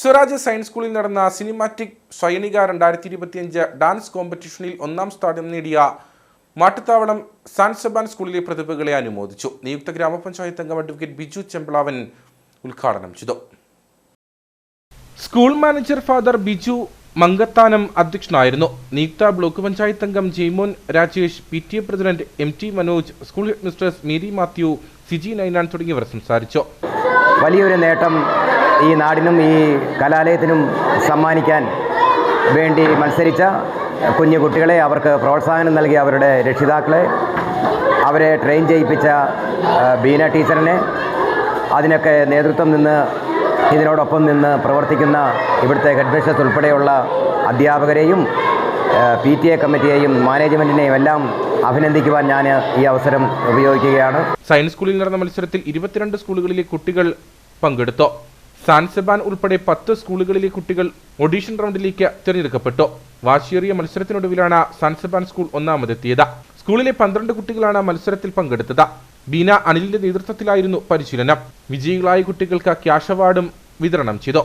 Swaraj science സ്കൂളിൽ നടന്ന cinematic സൈനിക രണ്ടായിരത്തി ഇരുപത്തിയഞ്ച് ഡാൻസ് കോമ്പറ്റീഷനിൽ ഒന്നാം സ്ഥാനം നേടിയ മാട്ടുത്താവളം സാൻ സെബാൻ സ്കൂളിലെ പ്രതിഭകളെ അനുമോദിച്ചു. നിയുക്ത ഗ്രാമപഞ്ചായത്ത് അംഗം അഡ്വക്കേറ്റ് ബിജു ചെമ്പ്ളാവൻ ഉദ്ഘാടനം ചെയ്തു. School manager father Biju Mankathanam അധ്യക്ഷനായിരുന്നു. നിയുക്ത ബ്ലോക്ക് പഞ്ചായത്ത് അംഗം Jaimon Rajesh P T A president M T Manoj school head mistress Mary Mathew Siji Ninan തുടങ്ങിയവർ സംസാരിച്ചു. വലിയൊരു നേട്ടം ഈ നാടിനും ഈ കലാലയത്തിനും സമ്മാനിക്കാൻ വേണ്ടി മത്സരിച്ച കുഞ്ഞു കുട്ടികളെ അവർക്ക് പ്രോത്സാഹനം നൽകി അവരുടെ രക്ഷിതാക്കളെ അവരെ ട്രെയിൻ ചെയ്യിപ്പിച്ച ബീന ടീച്ചറിനെ അതിനൊക്കെ നേതൃത്വം നിന്ന് ഇതിനോടൊപ്പം നിന്ന് പ്രവർത്തിക്കുന്ന ഇവിടുത്തെ ഹെഡ് മിസ്റ്റേഴ്സ് ഉൾപ്പെടെയുള്ള അധ്യാപകരെയും പി ടി എ കമ്മിറ്റിയെയും മാനേജ്മെന്റിനെയും എല്ലാം അഭിനന്ദിക്കുവാൻ ഞാൻ ഈ അവസരം ഉപയോഗിക്കുകയാണ്. സയൻസ് സ്കൂളിൽ നടന്ന മത്സരത്തിൽ ഇരുപത്തിരണ്ട് സ്കൂളുകളിലെ കുട്ടികൾ പങ്കെടുത്തു? സാൻസെബാൻ ഉൾപ്പെടെ പത്ത് സ്കൂളുകളിലെ കുട്ടികൾ ഓഡീഷൻ റൗണ്ടിലേക്ക് തിരഞ്ഞെടുക്കപ്പെട്ടു. വാശിയേറിയ മത്സരത്തിനൊടുവിലാണ് സാൻസെബാൻ സ്കൂൾ ഒന്നാമതെത്തിയത്. സ്കൂളിലെ പന്ത്രണ്ട് കുട്ടികളാണ് മത്സരത്തിൽ പങ്കെടുത്തത്. ബീന അനിലിന്റെ നേതൃത്വത്തിലായിരുന്നു പരിശീലനം. വിജയികളായ കുട്ടികൾക്ക് ക്യാഷ് അവാർഡും വിതരണം ചെയ്തു.